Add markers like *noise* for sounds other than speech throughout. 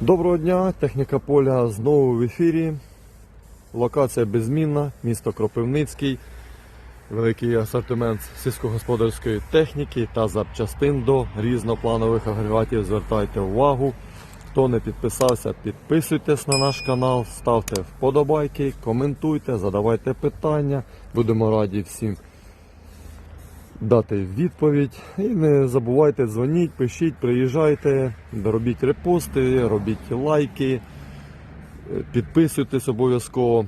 Доброго дня, техніка поля знову в ефірі. Локація беззмінна, місто Кропивницький. Великий асортимент сільськогосподарської техніки та запчастин до різнопланових агрегатів. Звертайте увагу. Хто не підписався, підписуйтесь на наш канал, ставте вподобайки, коментуйте, задавайте питання. Будемо раді всім дати відповідь. І не забувайте дзвоніть, пишіть, приїжджайте, робіть репости, робіть лайки, е, підписуйтесь обов'язково.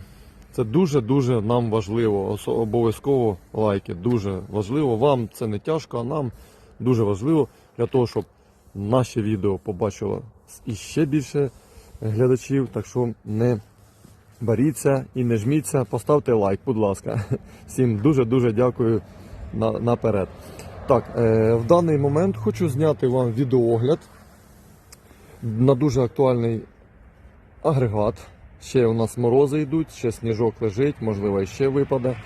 Це дуже-дуже нам важливо. Обов'язково лайки. Дуже важливо. Вам це не тяжко, а нам дуже важливо для того, щоб наші відео побачило іще більше глядачів. Так що не боріться і не жміться. Поставте лайк, будь ласка. *laughs* Всім дуже-дуже дякую на, наперед. Так, е, в даний момент хочу зняти вам відеоогляд на дуже актуальний агрегат. Ще у нас морози йдуть, ще сніжок лежить, можливо, ще випаде.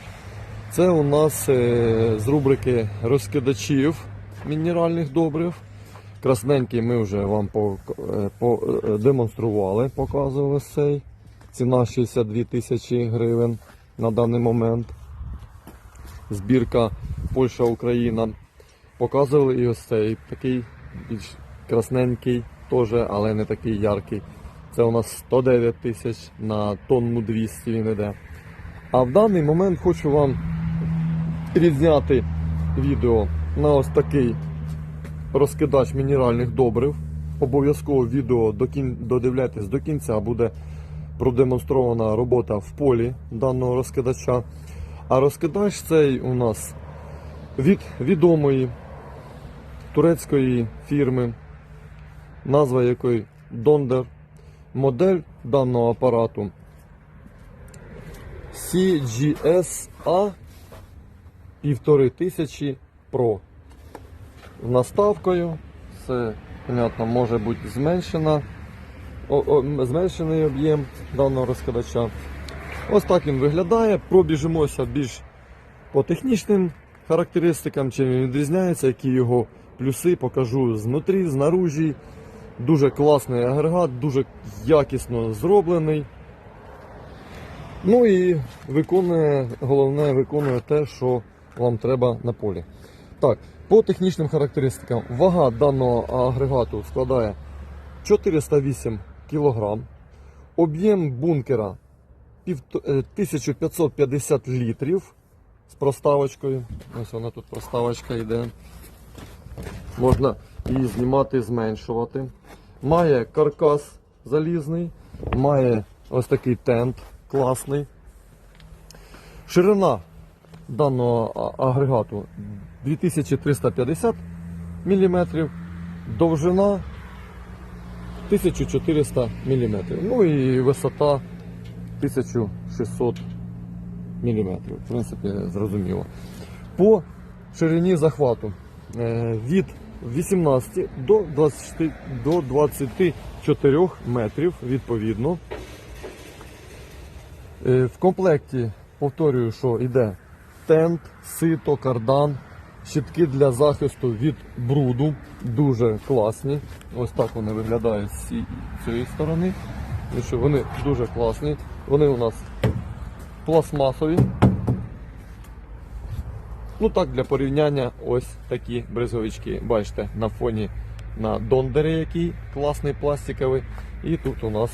Це у нас е, з рубрики розкидачів мінеральних добрив. Красненький ми вже вам по, е, по, е, демонстрували, показували цей. Ціна 62 тисячі гривень на даний момент. Збірка Польща, Україна. Показували і ось цей такий більш красненький, теж, але не такий яркий. Це у нас 109 тисяч на тонну 200 він іде. А в даний момент хочу вам відзняти відео на ось такий розкидач мінеральних добрив. Обов'язково відео додивляйтесь до кінця, буде продемонстрована робота в полі даного розкидача. А розкидач цей у нас від відомої турецької фірми, назва якої Donder. Модель даного апарату CGS-A 1500 Pro. З наставкою. Це, понятно, може бути зменшена, о, о, зменшений об'єм даного розкладача. Ось так він виглядає. Пробіжимося більш по технічним характеристикам, чим він відрізняється, які його плюси покажу знутрі, знаружі. Дуже класний агрегат, дуже якісно зроблений. Ну і виконує, головне, виконує те, що вам треба на полі. Так, по технічним характеристикам, вага даного агрегату складає 408 кг. Об'єм бункера е, 1550 літрів з проставочкою. Ось вона тут проставочка йде. Можна її знімати, зменшувати. Має каркас залізний, має ось такий тент класний. Ширина даного агрегату 2350 мм, довжина 1400 мм. Ну і висота 1600 мм. В принципі, зрозуміло. По ширині захвату е, від 18 до 20, до 24 метрів відповідно. Е, В комплекті, повторюю, що йде тент, сито, кардан, щитки для захисту від бруду. Дуже класні. Ось так вони виглядають з цієї сторони. Вони дуже класні. Вони у нас пластмасові. Ну так, для порівняння ось такі бризовички. Бачите, на фоні на дондері, який класний пластиковий. І тут у нас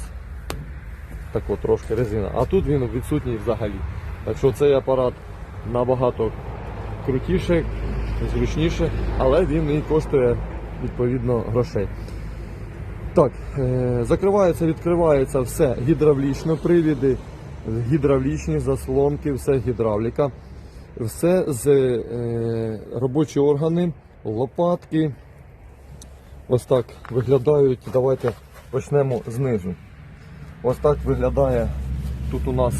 тако трошки резина. А тут він відсутній взагалі. Так що цей апарат набагато крутіше, зручніше, але він і коштує відповідно грошей. Так, е, закривається, відкривається все гідравлічно, привіди, гідравлічні заслонки, все гідравліка. Все з е, робочі органи, лопатки. Ось так виглядають. Давайте почнемо знизу. Ось так виглядає тут у нас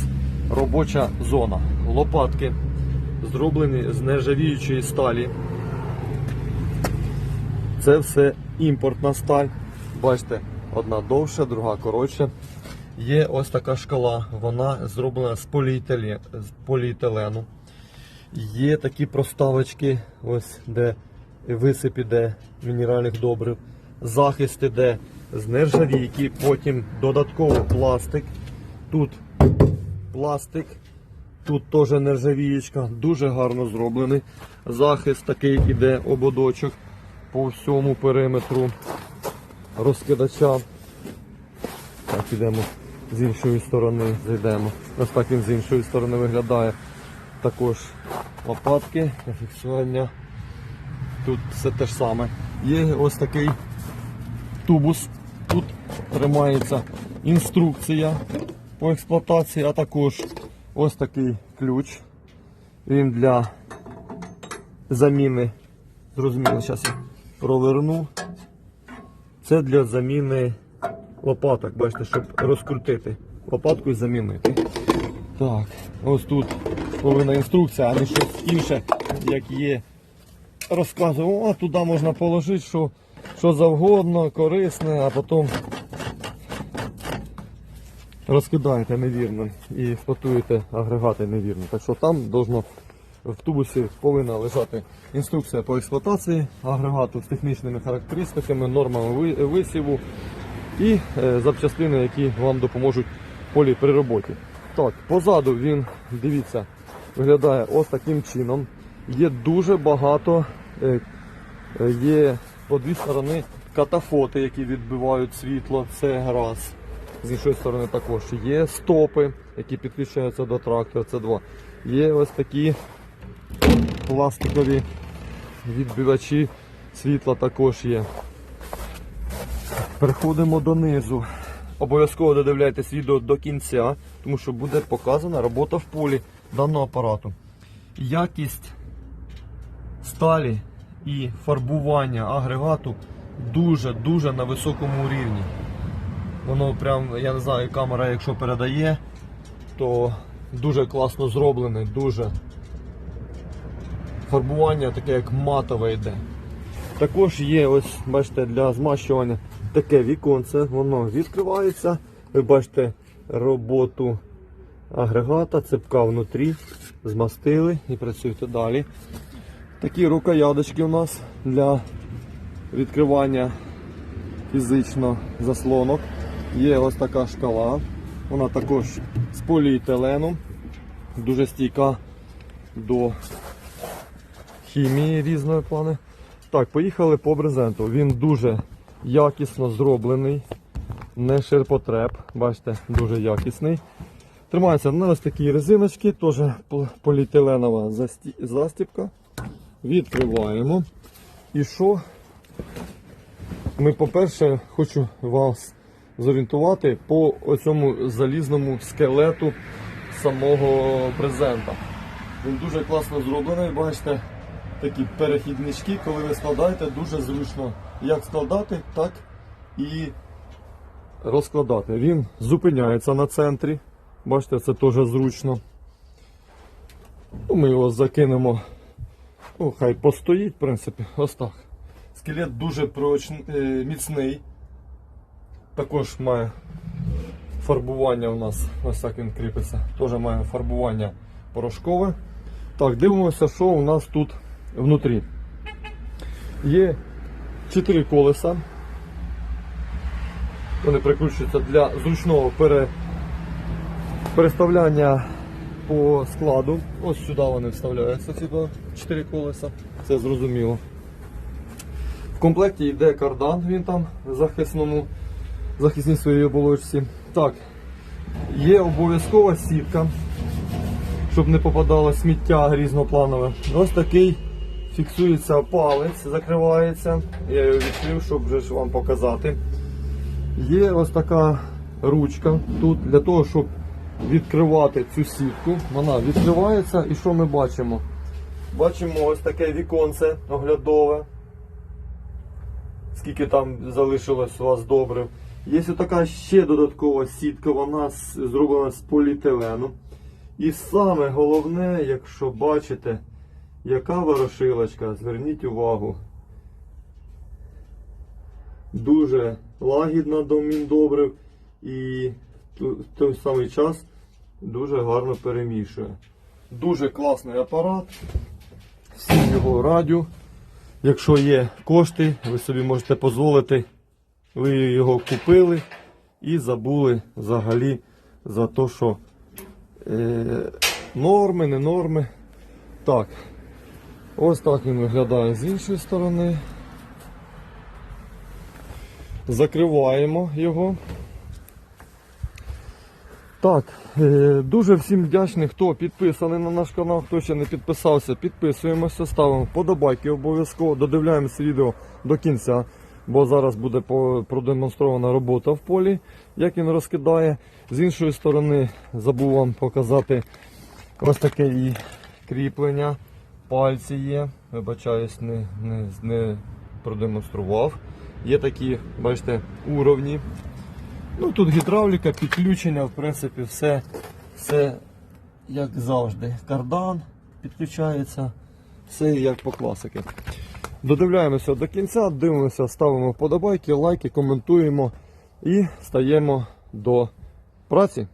робоча зона. Лопатки зроблені з нержавіючої сталі. Це все імпортна сталь. Бачите, одна довша, друга коротша. Є ось така шкала, вона зроблена з, поліетиле- з поліетилену. Є такі проставочки, ось де висип іде мінеральних добрив. Захист іде з нержавійки, потім додатково пластик. Тут пластик, тут теж нержавієчка, дуже гарно зроблений. Захист такий іде ободочок по всьому периметру розкидача. Так, ідемо з іншої сторони, зайдемо. Ось так він з іншої сторони виглядає. Також лопатки, для фіксування. Тут все те ж саме. Є ось такий тубус. Тут тримається інструкція по експлуатації, а також ось такий ключ. Він для заміни. Зрозуміло, зараз я проверну. Це для заміни лопаток, бачите, щоб розкрутити лопатку і замінити. Так, ось тут повинна інструкція, а не щось інше, як є. Розказував, а туди можна положити, що, що завгодно, корисне, а потім розкидаєте невірно і експлуатуєте агрегати невірно. Так що там должно в тубусі повинна лежати інструкція по експлуатації агрегату з технічними характеристиками, нормами висіву і е, запчастини, які вам допоможуть в полі при роботі. Так, позаду він, дивіться, виглядає ось таким чином. Є дуже багато, е, е, є по дві сторони катафоти, які відбивають світло, це раз. З іншої сторони також є стопи, які підключаються до трактора, це два. Є ось такі пластикові відбивачі світла також є. Переходимо донизу. Обов'язково додивляйтесь відео до кінця, тому що буде показана робота в полі даного апарату. Якість сталі і фарбування агрегату дуже-дуже на високому рівні. Воно прям, я не знаю, камера, якщо передає, то дуже класно зроблене, дуже. Фарбування таке як матове йде. Також є, ось, бачите, для змащування таке віконце, воно відкривається. Ви бачите роботу агрегата, цепка внутрі, змастили і працюєте далі. Такі рукояточки у нас для відкривання фізично заслонок. Є ось така шкала. Вона також з поліетилену, дуже стійка до хімії різної плани. Так, поїхали по брезенту. Він дуже якісно зроблений, не ширпотреб. Бачите, дуже якісний. Тримається на ось такі резиночки, теж поліетиленова засті- застіпка. Відкриваємо. І що? Ми, по-перше, хочу вас зорієнтувати по цьому залізному скелету самого брезента. Він дуже класно зроблений, бачите, такі перехіднички, коли ви складаєте, дуже зручно як складати, так і розкладати. Він зупиняється на центрі. Бачите, це теж зручно. Ну, Ми його закинемо. Ну, хай постоїть, в принципі, ось так. Скелет дуже прочний, е, міцний. Також має фарбування у нас, ось так він кріпиться. Теж має фарбування порошкове. Так, дивимося, що у нас тут внутрі. Є 4 колеса. Вони прикручуються для зручного пере... переставляння по складу. Ось сюди вони вставляються, ці 4 колеса. Це зрозуміло. В комплекті йде кардан, він там в захисному, захисній своїй оболочці. Так, є обов'язкова сітка, щоб не попадало сміття різнопланове. Ось такий фіксується палець, закривається. Я його відкрив, щоб вже вам показати. Є ось така ручка тут для того, щоб відкривати цю сітку. Вона відкривається і що ми бачимо? Бачимо ось таке віконце оглядове. Скільки там залишилось у вас добре. Є така ще додаткова сітка, вона зроблена з поліетилену. І саме головне, якщо бачите, яка ворошилочка, зверніть увагу. Дуже лагідна до міндобрив і в той самий час дуже гарно перемішує. Дуже класний апарат. Всім його радю. Якщо є кошти, ви собі можете дозволити ви його купили і забули взагалі за те, що е, норми, не норми. Так, ось так він виглядає з іншої сторони. Закриваємо його. Так, е, дуже всім вдячний, хто підписаний на наш канал, хто ще не підписався, підписуємося, ставимо вподобайки обов'язково, додивляємося відео до кінця, бо зараз буде продемонстрована робота в полі, як він розкидає. З іншої сторони, забув вам показати ось таке і кріплення. Пальці є, вибачаюсь, не, не, не продемонстрував. Є такі, бачите, уровні. Ну тут гідравліка, підключення, в принципі, все, все як завжди. Кардан підключається, все як по класики. Додивляємося до кінця, дивимося, ставимо вподобайки, лайки, коментуємо і стаємо до праці.